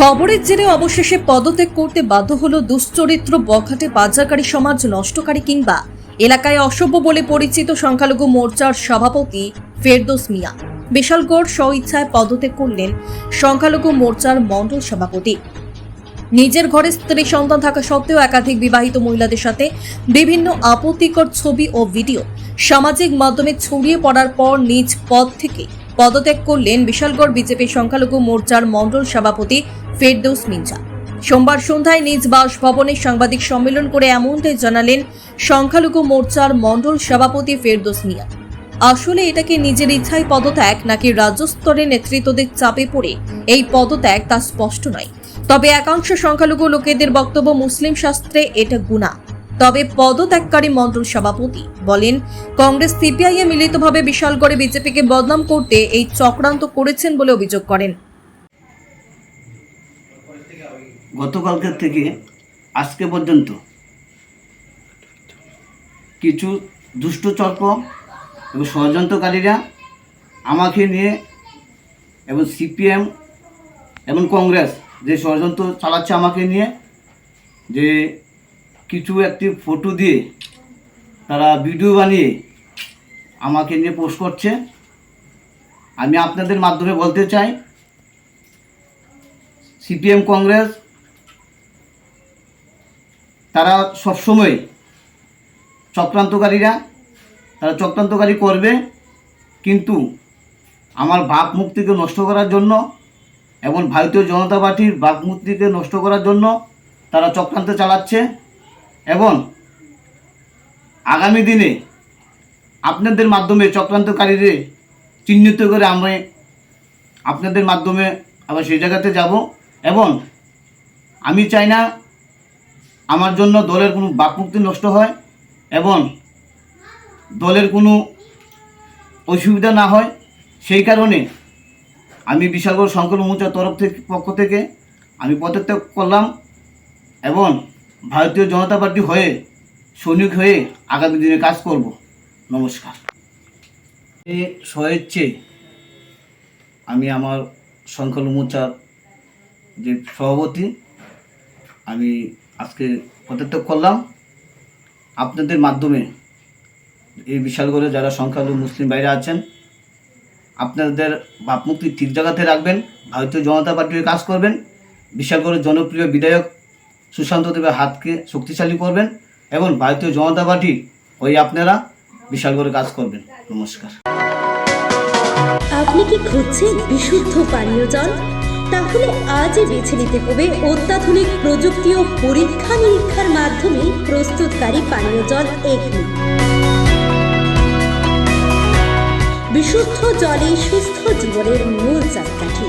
খবরের জেরে অবশেষে পদত্যাগ করতে বাধ্য হলো দুশ্চরিত্র বখাটে বাজারকারী সমাজ নষ্টকারী কিংবা এলাকায় অসভ্য বলে পরিচিত সংখ্যালঘু মোর্চার সভাপতি ফেরদোস মিয়া। বিশালগড় স্বইচ্ছায় পদত্যাগ করলেন সংখ্যালঘু মোর্চার মণ্ডল সভাপতি। নিজের ঘরে স্ত্রী সন্তান থাকা সত্ত্বেও একাধিক বিবাহিত মহিলাদের সাথে বিভিন্ন আপত্তিকর ছবি ও ভিডিও সামাজিক মাধ্যমে ছড়িয়ে পড়ার পর নিজ পদ থেকে পদত্যাগ করলেন বিশালগড় বিজেপি সংখ্যালঘু মোর্চার মণ্ডল সভাপতি ফেরদৌস মির্জা। সোমবার সন্ধ্যায় নিজ বাসভবনে সাংবাদিক সম্মেলন করে এমনটাই জানালেন সংখ্যালঘু মোর্চার মণ্ডল সভাপতি ফেরদৌস মিয়া। আসলে এটাকে নিজের ইচ্ছায় পদত্যাগ নাকি রাজ্য স্তরে নেতৃত্বদের চাপে পড়ে এই পদত্যাগ তা স্পষ্ট নয়। তবে একাংশ সংখ্যালঘু লোকেদের বক্তব্য মুসলিম শাস্ত্রে এটা গুণা। তবে পদত্যাগকারী মণ্ডল সভাপতি বলেন, কংগ্রেস সিপিআইএ মিলিতভাবে বিশালগড়ে বিজেপিকে বদনাম করতে এই চক্রান্ত করেছেন বলে অভিযোগ করেন। গতকালকের থেকে আজকে পর্যন্ত কিছু দুষ্ট চক্র এবং ষড়যন্ত্রকারীরা আমাকে নিয়ে এবং সিপিএম এবং কংগ্রেস যে ষড়যন্ত্র চালাচ্ছে আমাকে নিয়ে, যে কিছু একটি ফটো দিয়ে তারা ভিডিও বানিয়ে আমাকে নিয়ে পোস্ট করছে। আমি আপনাদের মাধ্যমে বলতে চাই সিপিএম কংগ্রেস তারা সবসময় চক্রান্তকারীরা, তারা চক্রান্তকারী করবে, কিন্তু আমার বাপ মুক্তিকে নষ্ট করার জন্য এবং ভারতীয় জনতা পার্টির বাপ মুক্তিকে নষ্ট করার জন্য তারা চক্রান্ত চালাচ্ছে। এবং আগামী দিনে আপনাদের মাধ্যমে চক্রান্তকারীদের চিহ্নিত করে আমি আপনাদের মাধ্যমে আবার সেই জায়গাতে যাব এবং আমি চাই না আমার জন্য দলের কোনো বাকমুক্তি নষ্ট হয় এবং দলের কোনো অসুবিধা না হয়। সেই কারণে আমি বিশালগড় শঙ্কর মোর্চার তরফ থেকে পক্ষ থেকে আমি পদত্যাগ করলাম এবং ভারতীয় জনতা পার্টি হয়ে, সৈনিক হয়ে আগামী দিনে কাজ করব। নমস্কার। স্বইচ্ছে আমি আমার সংখ্যালঘু মোর্চার যে সভাপতি, আমি আজকে পদত্যাগ করলাম। আপনাদের মাধ্যমে এই বিশালগড়ে যারা সংখ্যালঘু মুসলিম বাইরে আছেন, আপনাদের ভাবমুক্তি ঠিক জায়গাতে রাখবেন, ভারতীয় জনতা পার্টির কাজ করবেন। বিশালগড়ের জনপ্রিয় বিধায়ক সুশান্ত দেবের হাতকে শক্তিশালী করবেন এবং ভারতীয় জনতা পার্টি ওই আপনারা বিশাল করে কাজ করবেন। নমস্কার। আপনি কি খুঁজছেন বিশুদ্ধ পানীয় জল? তাহলে আজই বেছে নিতে হবে অত্যাধুনিক প্রযুক্তি ও পরীক্ষা নিরীক্ষার মাধ্যমে প্রস্তুতকারী পানীয় জল এগনি বিশুদ্ধ জলে সুস্থ জীবনের মূল চাকাঠি।